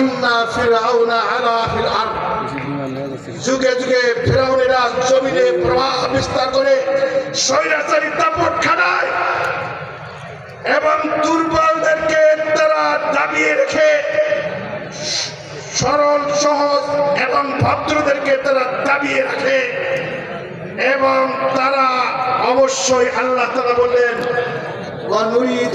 ইন্না ফিরাউনা আলা ফিল আরদ। যুগে যুগে ফেরাউনেরা জমিনে প্রভাব বিস্তার করে স্বৈরাচারী দাপট খানায় এবং দুর্বলদেরকে তারা দাবিয়ে রেখে সরল, সহজ এবং ভদ্রদেরকে তারা দাবিয়ে রাখে এবং তারা অবশ্যই আল্লাহ তারা বললেন অনুরিদ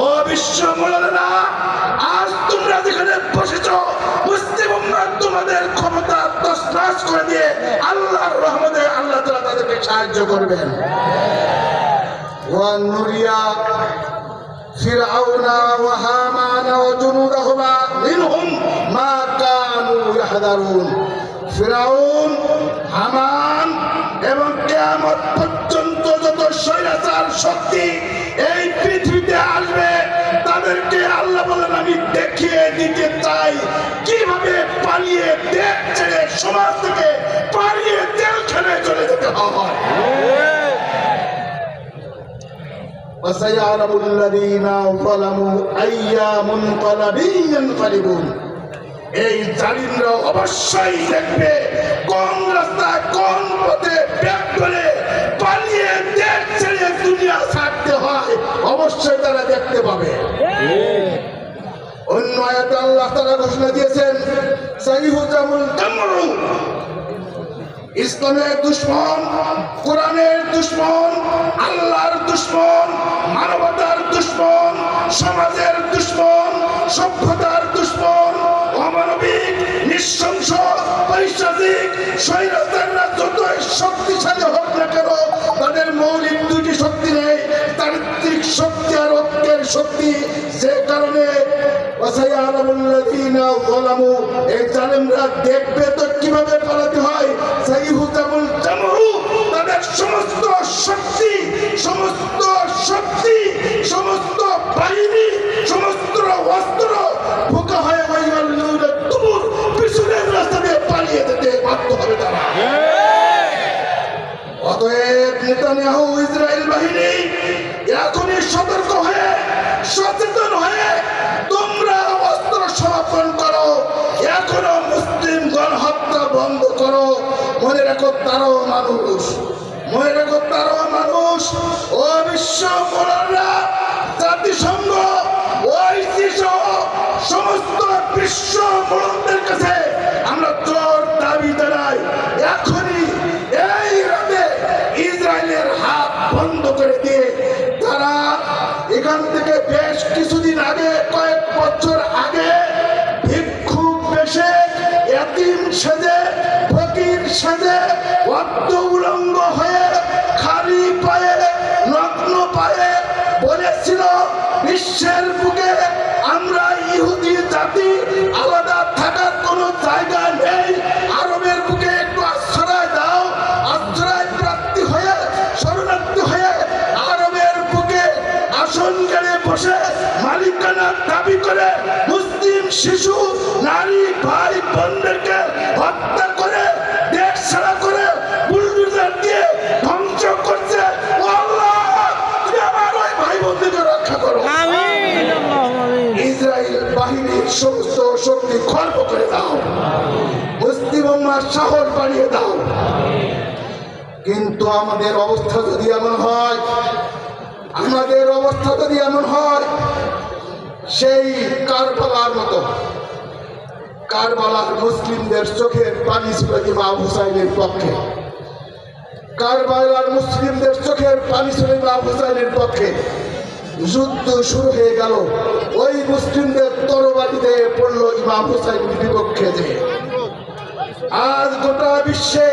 ও বিশ্ব মোলানা আজ তোমরা যেখানে বসেছ, মুসলিম তোমাদের ক্ষমতা তসনাস করে দিয়ে আল্লাহর রহমতে আল্লাহ তাআলা তাদেরকে সাহায্য করবেন। ওয়ানুরিয়া ফিরআউনা ওয়া হামানা ওয়া জুনুদাহুমা মিনহুম মা কানু ইয়াহদারুন। ফিরাউন হামান এবং কিয়ামত পর্যন্ত যত স্বৈরাচার শক্তি, এই তাদেরকে আল্লাহ বলেন আমি দেখিয়ে দিতে চাই কিভাবে পালিয়ে দেশ ছেড়ে সমাজ থেকে পালিয়ে জেলখানে চলে যেতে হয় وسيعلم الذين ظلموا أي منقلب ينقلبون এই জালিমরা অবশ্যই দেখবে কোন রাস্তায় কোন পথে ব্যাগ করে পালিয়ে দেশ ছেড়ে দুনিয়া ছাড়তে হয় অবশ্যই তারা দেখতে পাবে অন্য তারা ঘোষণা দিয়েছেন ইসলামের দুশ্মন, কোরআনের দুশ্মন, আল্লাহর দুশ্মন, মানবতার দুশ্মন, সমাজের দুশ্মন, সভ্যতার দুশ্মন, অমানবিক, নৃশংস, পৈশাচিক যতই শক্তিশালী হোক না কেন, তাদের মৌলিক দুটি শক্তি নেই চারিত্রিক শক্তি আর ঐক্যের শক্তি। যে কারণে ওয়াসাইয়ালামুল্লাযীনা যালামু এই জালেমরা দেখবে তো কীভাবে তারও মানুষ মনে রাখো তারও মানুষ। ও বিশ্ব করে মুসলিম শিশু নারী ভাই বোনদেরকে হত্যা করে দেশ ছাড়া করে বুলডোজার দিয়ে ধ্বংস করছে। ও আল্লাহ তুমি আমার ওই ভাই বোনদেরকে রক্ষা করো। আমিন আল্লাহুম্মা আমিন। ইসরায়েল বাহিনীর সমস্ত শক্তি খর্ব করে দাও। মুসলিম উম্মার সাহস বাড়িয়ে দাও। কিন্তু আমাদের অবস্থা যদি এমন হয় আমাদের অবস্থা যদি এমন হয় সেই কারবালার মতো। কারবালার মুসলিমদের চোখের পানি ছিল ইমাম হুসাইনের পক্ষে। কারবালার মুসলিমদের চোখের পানি ছিল ইমাম হুসাইনের পক্ষে। যুদ্ধ শুরু হয়ে গেল। ওই মুসলিমদের তরবারিতে পড়ল ইমাম হুসাইনের বিপক্ষে যে। আজ গোটা বিশ্বে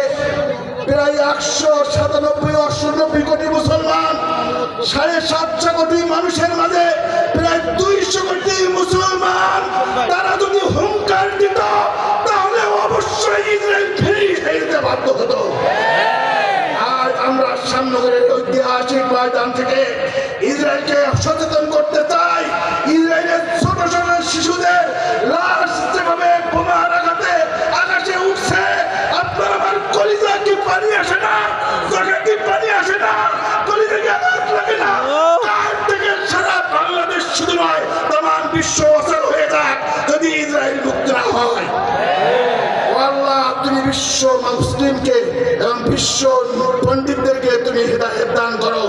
প্রায় একশো সাতানব্বই অষ্টানব্বই কোটি মুসলমান সাড়ে সাতশো কোটি মানুষের মাঝে প্রায় দুইশো কোটি মুসলমান তারা যদি হুঙ্কার দিত বিশ্ব পণ্ডিতদেরকে তুমি হৃদায়ত দান করো,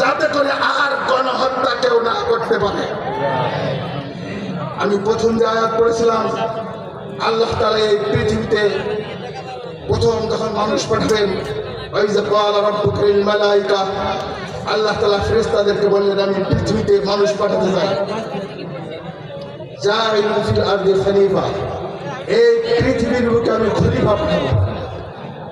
যাতে করে আর গণহত্যা কেউ না করতে পারে। আমি প্রথম যে আয়াত পড়েছিলাম, আল্লাহ তালা এই পৃথিবীতে প্রথম যখন মানুষ পাঠাবেন আল্লাহ তালা ফেরেস্তাদেরকে বললেন, আমি পৃথিবীতে মানুষ পাঠাতে চাই। যা ফিল আরদি খলিফা এই পৃথিবীর বুকে আমি খলিফা পাঠাবো।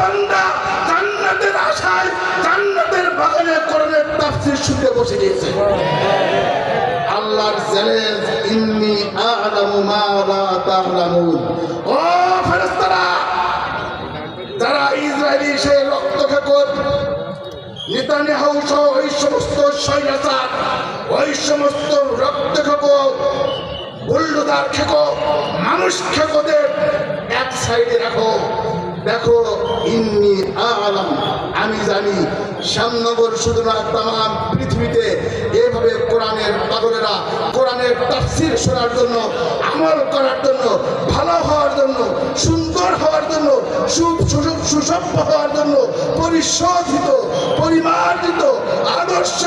বান্দা জান্নাতের আশায়, জান্নাতের বাগানে করণের তাফসির শুনতে বসে গিয়েছে আল্লাহর চ্যালেঞ্জ ইন্নি আ'লামু মা লা তা'লামুন। ও ফেরেশতারা, যারা ইসরায়েলি সেই রক্ত খেকর, নেতানিয়াহু সহ ওই সমস্ত সৈন্যসার ওই সমস্ত রক্ত খেকো বুল্ডোদার খেকো মানুষ খেকোদের এক সাইডে রাখো। দেখো, ইন্নি আলাম, আমি জানি শ্যামনগর শুধু না তাম পৃথিবীতে এভাবে কোরআনের পাগলেরা কোরআনের তাফসির শোনার জন্য, আমল করার জন্য, ভালো হওয়ার জন্য, সুন্দর হওয়ার জন্য সুসভ্য হওয়ার জন্য পরিশোধিত, পরিমার্জিত, আদর্শ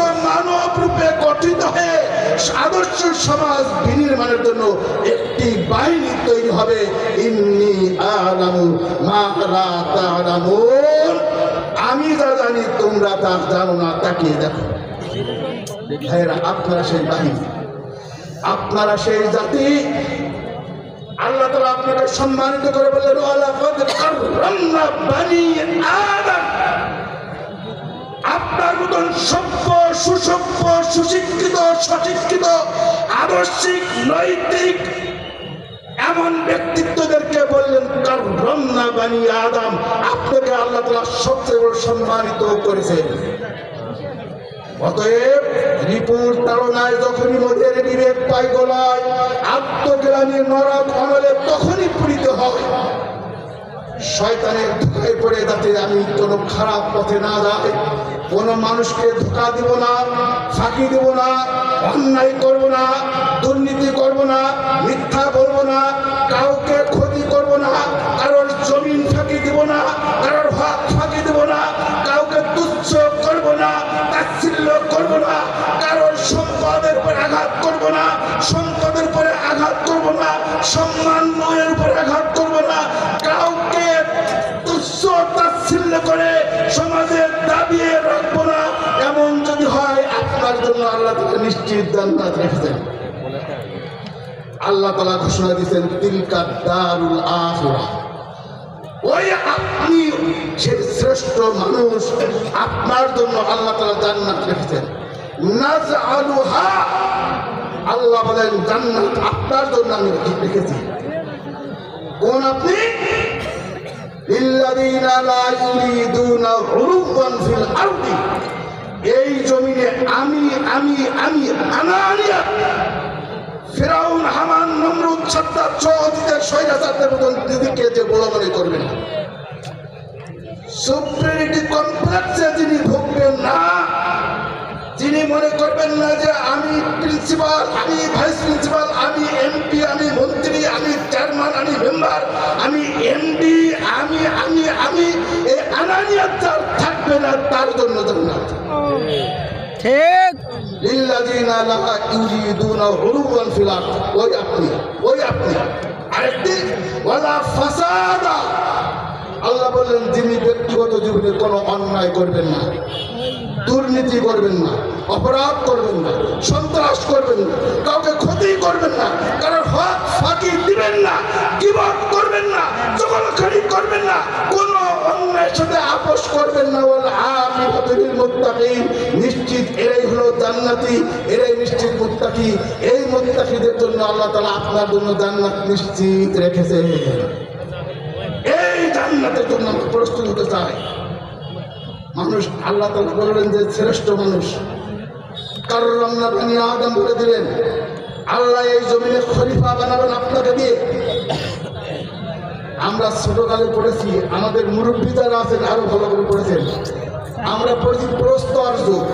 আদর্শ সমাজ বিনির্মাণের জন্য একটি বাহিনী তৈরি হবে। ইন্নি আলামু মা আমি যা জানি, তোমরা তা জানো না তাকিয়ে দেখো। ভাইয়েরা, আপনারা সেই বাহিনী, আপনারা সেই জাতি। আল্লাহ তালা আপনাকে সম্মানিত করে বললেন আদম। আপনার মতন সভ্য, সুসভ্য, সুশিক্ষিত, সশিক্ষিত, আদর্শিক, নৈতিক, এমন ব্যক্তিত্বদেরকে বললেন, কার রমনা বানি আদাম? আপনাকে আল্লাহ তালা সবচেয়ে বড় সম্মানিত করেছেন। অতএব রিপুর তাড়নায় যখনই মোদের বিবেক পাই গলায় আত্মগ্লানির নরক অনলে তখনই পীড়িত হয়। শয়তানের ধোকায় পড়ে যাতে আমি কোনো খারাপ পথে না যাই। কোনো মানুষকে ধোকা দিব না, ফাঁকি দিব না, অন্যায় করব না, দুর্নীতি করব না, মিথ্যা বলব না, কাউকে ক্ষতি করব না, কারোর জমিন ফাঁকি দিব না, কারোর হক ফাঁকি দিব না, কাউকে তুচ্ছ করব না, তাচ্ছিল্য করব না, কারোর সম্পদের উপরে আঘাত করব না, সম্পদের উপরে আঘাত করব না সম্মান নয়ের রেখেছেন ঘোষণা তিলকা দারুল ওই আপনি শ্রেষ্ঠ মানুষ, আপনার জন্য আল্লাহ তালা জান্নাত রেখেছেন নাজ আল্লাহ বলেন, জান্নাত আপনার জন্য আমি রেখেছি। কোন আপনি? লিল্লাযীনা লা ইউরিদুনা উলুওয়ান ফিল আরদি। এই জমিনে আমি আমি আমি ফেরাউন, হামান, নমরুদ স্বৈরাচারদের মতন দিদিকে যে বড় মনে করবেন সুপ্রিমিটি কমপ্লেক্সে যিনি ভুগবেন না, যিনি মনে করবেন না যে আমি প্রিন্সিপাল আমি ভাইস প্রিন্সিপাল আমি এমপি আমি মন্ত্রী, আমি চেয়ারম্যান আমি মেম্বার আমি এমডি আমি আমি আমি এই আনানিয়াত যার থাকবে না তার জন্য জান্নাত ঠিক। লিল্লাযিনা লা ইউরিদুনা উলুওয়ান ফিল আরদ। ওই আপনি ওই আপনি। আরেকটি ওয়ালা ফাসাদা। আল্লাহ বললেন, যিনি ব্যক্তিগত জীবনে কোনো অন্যায় করবেন না, দুর্নীতি করবেন না, অপরাধ করবেন না, সন্ত্রাস করবেন না, কাউকে ক্ষতি করবেন না সাথে আপোষ করবেন না বল আমি হতবিল মুত্তাকিন। নিশ্চিত এরাই হলো জান্নাতি, এরাই নিশ্চিত মুত্তাকি। এই মুত্তাকিদের জন্য আল্লাহ তাআলা আপনার জন্য জান্নাত নিশ্চিত রেখেছে। এই জান্নাতের জন্য আমরা প্রস্তুত হতে চাই। মানুষ, আল্লাহ তালা বললেন যে, শ্রেষ্ঠ মানুষ। কারণ বানি আদম বলে দিলেন? আল্লাহ এই জমিনে খলিফা বানাবেন আপনাকে দিয়ে। আমরা ছোটকালে পড়েছি, আমাদের মুরব্বী যারা আছেন, আরও ভালো করে পড়েছেন। আমরা পড়েছি প্রস্তর যুগ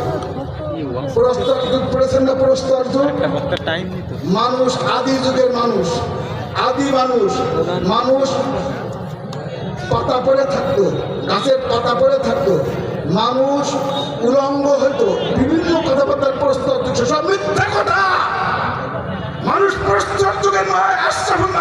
মানুষ, আদি যুগের মানুষ, আদি মানুষ মানুষ পাতা পড়ে থাকতো, গাছের পাতা পড়ে থাকতো, মানুষ উলঙ্গ হতো বিভিন্ন কথাবার্তার প্রস্তর যুগ মিথ্যা কথা! মানুষ প্রস্তর যুগের নয় আশ্রম